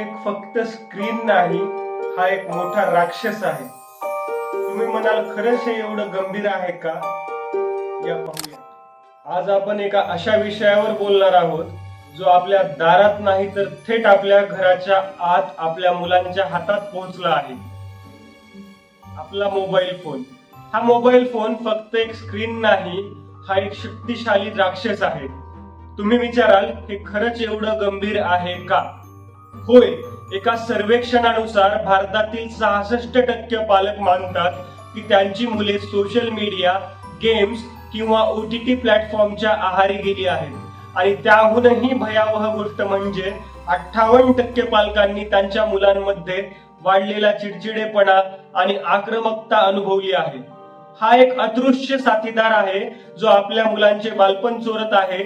एक फक्त स्क्रीन नाही हा एक मोठा राक्षस आहे. तुम्ही म्हणाल खरंच हे एवढं गंभीर आहे का? या पाहूया. आज आपण एका अशा विषयावर बोलणार आहोत जो आपल्या दारात नाही तर थेट आपल्या घराच्या आत आपल्या मुलांच्या हातात पोहोचला आहे. आपला मोबाईल फोन हा मोबाईल फोन फक्त एक स्क्रीन नाही हा एक शक्तिशाली राक्षस आहे. तुम्ही विचाराल हे खरंच एवढं गंभीर आहे का? होय एका सर्वेक्षणानुसार भारतातील सहासष्ट टक्के पालक मानतात की त्यांची मुले सोशल मीडिया गेम्स किंवा ओ टी टी प्लॅटफॉर्मच्या आहारी गेली आहेत. आणि त्याहूनही भयावह गोष्ट म्हणजे अठ्ठावन्न टक्के पालकांनी त्यांच्या मुलांमध्ये वाढलेला चिडचिडेपणा आणि आक्रमकता अनुभवली आहे. हा एक अदृश्य साथीदार आहे जो आपल्या मुलांचे बालपण चोरत आहे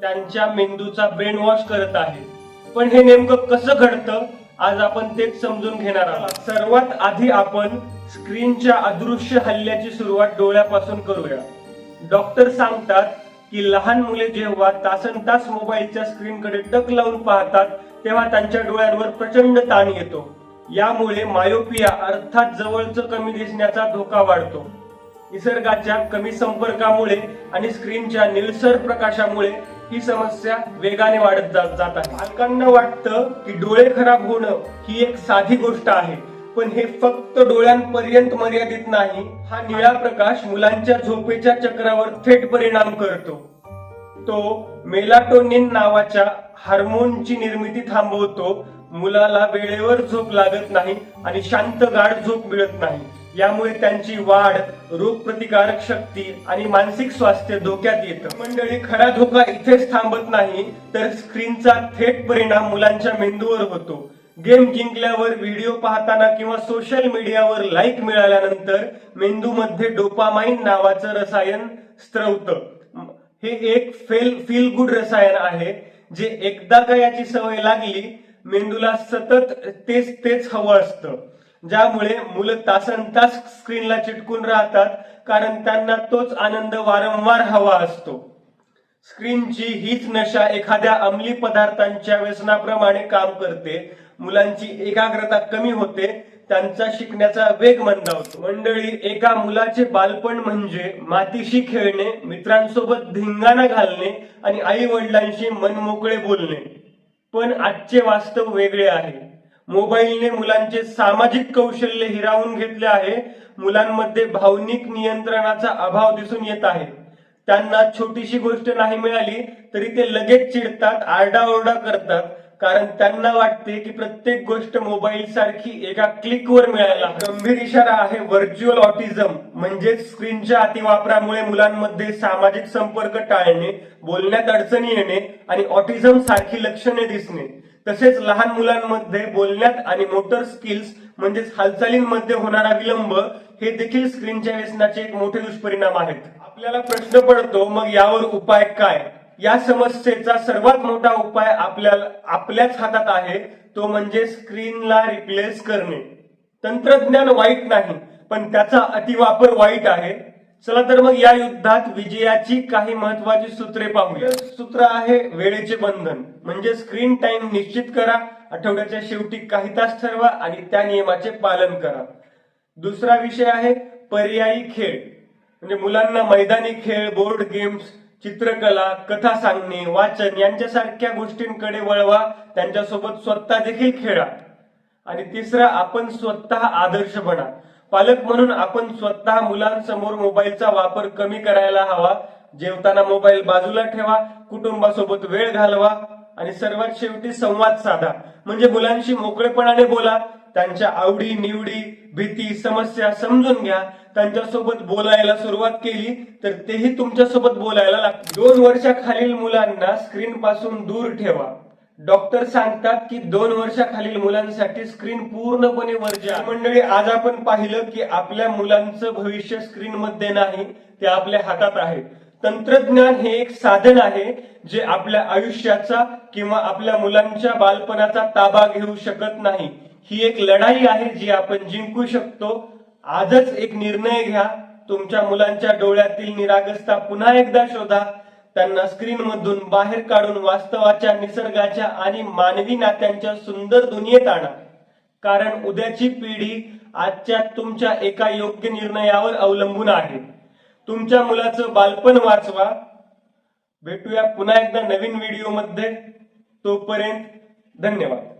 त्यांच्या मेंदूचा ब्रेन वॉश करत आहे. पण हे नेमकं कसं घडतं आज आपण तेच समजून घेणार आहोत. सर्वात आधी आपण स्क्रीनच्या अदृश्य हल्ल्याची सुरुवात डोळ्यापासून करूया. डॉक्टर सांगतात की लहान मुले जेव्हा तासन तास मोबाईलच्या स्क्रीनकडे टक लावून पाहतात तेव्हा त्यांच्या डोळ्यांवर प्रचंड ताण येतो. यामुळे मायोपिया अर्थात जवळचं कमी दिसण्याचा धोका वाढतो. निसर्गाच्या कमी संपर्कामुळे आणि स्क्रीनच्या निळसर प्रकाशामुळे ही समस्या वेगाने वाढत जात आहे. पालकांना वाटतं की डोळे खराब होणं ही एक साधी गोष्ट आहे पण हे फक्त डोळ्यांपर्यंत मर्यादित नाही हा निळा प्रकाश मुलांच्या झोपेच्या चक्रावर थेट परिणाम करतो. तो मेलाटोनिन नावाच्या हार्मोनची निर्मिती थांबवतो. मुलाला वेळेवर झोप लागत नाही आणि शांत गाढ झोप मिळत नाही. यामुळे त्यांची वाढ रोगप्रतिकारक शक्ती आणि मानसिक स्वास्थ्य धोक्यात येतं. मंडळी खरा धोका इथेच थांबत नाही तर स्क्रीनचा थेट परिणाम मुलांच्या मेंदूवर होतो. गेम जिंकल्यावर व्हिडिओ पाहताना किंवा सोशल मीडियावर लाईक मिळाल्यानंतर मेंदूमध्ये डोपामाइन नावाचं रसायन स्त्रवतं. हे एक फेल फील गुड रसायन आहे जे एकदा का याची सवय लागली मेंदूला सतत तेच तेच हवं असतं. ज्यामुळे मुलं तासन तास स्क्रीनला चिटकून राहतात कारण त्यांना तोच आनंद वारंवार हवा असतो. स्क्रीनची हीच नशा एखाद्या अंमली पदार्थांच्या व्यसनाप्रमाणे काम करते. मुलांची एकाग्रता कमी होते त्यांचा शिकण्याचा वेग मंदावतो. मंडळी एका मुलाचे बालपण म्हणजे मातीशी खेळणे मित्रांसोबत धिंगाणा घालणे आणि आई वडिलांशी मनमोकळे बोलणे. पण आजचे वास्तव वेगळे आहे. मोबाईलने मुलांचे सामाजिक कौशल्य हिरावून घेतले आहे. मुलांमध्ये भावनिक नियंत्रणाचा अभाव दिसून येत आहे. त्यांना छोटीशी गोष्ट नाही मिळाली तरी ते लगेच चिडतात आरडाओरडा करतात. कारण त्यांना वाटते की प्रत्येक गोष्ट मोबाईल सारखी एका क्लिकवर मिळायला गंभीर इशारा आहे व्हर्च्युअल ऑटिझम म्हणजे स्क्रीनच्या अतिवापरामुळे मुलांमध्ये सामाजिक संपर्क टाळणे बोलण्यात अडचणी येणे आणि ऑटिझम सारखी लक्षणे दिसणे. तसेच लहान मुलांमध्ये बोलण्यात आणि मोटर स्किल्स म्हणजेच हालचालींमध्ये होणारा विलंब हे देखील स्क्रीनच्या व्यसनाचे एक मोठे दुष्परिणाम आहेत. आपल्याला प्रश्न पडतो मग यावर उपाय काय? या समस्येचा सर्वात मोठा उपाय आपल्याला आपल्याच हातात आहे तो म्हणजे स्क्रीनला रिप्लेस करणे. तंत्रज्ञान वाईट नाही पण त्याचा अतिवापर वाईट आहे. चला तर मग या युद्धात विजयाची काही महत्वाची सूत्रे पाहूया. सूत्र आहे वेळेचे बंधन. म्हणजे स्क्रीन टाइम निश्चित करा आठवड्याच्या शेवटी काही तास ठरवा आणि त्या नियमाचे पालन करा. दुसरा विषय आहे पर्यायी खेळ. म्हणजे मुलांना मैदानी खेळ बोर्ड गेम्स चित्रकला कथा सांगणे वाचन यांच्यासारख्या गोष्टींकडे वळवा. त्यांच्यासोबत स्वतः देखील खेळा. आणि तिसरा आपण स्वतः आदर्श बना. पालक म्हणून आपण स्वतः मुलांसमोर मोबाईलचा वापर कमी करायला हवा. जेवताना मोबाईल बाजूला ठेवा कुटुंबासोबत वेळ घालवा आणि सर्वात शेवटी संवाद साधा. म्हणजे मुलांशी मोकळेपणाने बोला. त्यांच्या आवडी निवडी भीती समस्या समजून घ्या. त्यांच्यासोबत बोलायला सुरुवात केली तर तेही तुमच्यासोबत बोलायला लागतील. दोन वर्षाखालील मुलांना स्क्रीन पासून दूर ठेवा. डॉक्टर सांगतात की दोन वर्षाखालील मुलांसाठी स्क्रीन पूर्णपणे वरच्या मंडळी आज आपण पाहिलं की आपल्या मुलांचं भविष्य स्क्रीन मध्ये नाही ते आपल्या हातात आहे. तंत्रज्ञान हे एक साधन आहे जे आपल्या आयुष्याचा किंवा आपल्या मुलांच्या बालपणाचा ताबा घेऊ शकत नाही. ही एक लढाई आहे जी आपण जिंकू शकतो. आजच एक निर्णय घ्या. तुमच्या मुलांच्या डोळ्यातील निरागसता पुन्हा एकदा शोधा. त्यांना स्क्रीन मधून बाहेर काढून वास्तवाच्या निसर्गाच्या आणि मानवी नात्यांच्या सुंदर दुनियेत आणा. कारण उद्याची पिढी आजच्या तुमच्या एका योग्य निर्णयावर अवलंबून आहे. तुमच्या मुलाचं बालपण वाचवा. भेटूया पुन्हा एकदा नवीन व्हिडिओमध्ये तोपर्यंत धन्यवाद.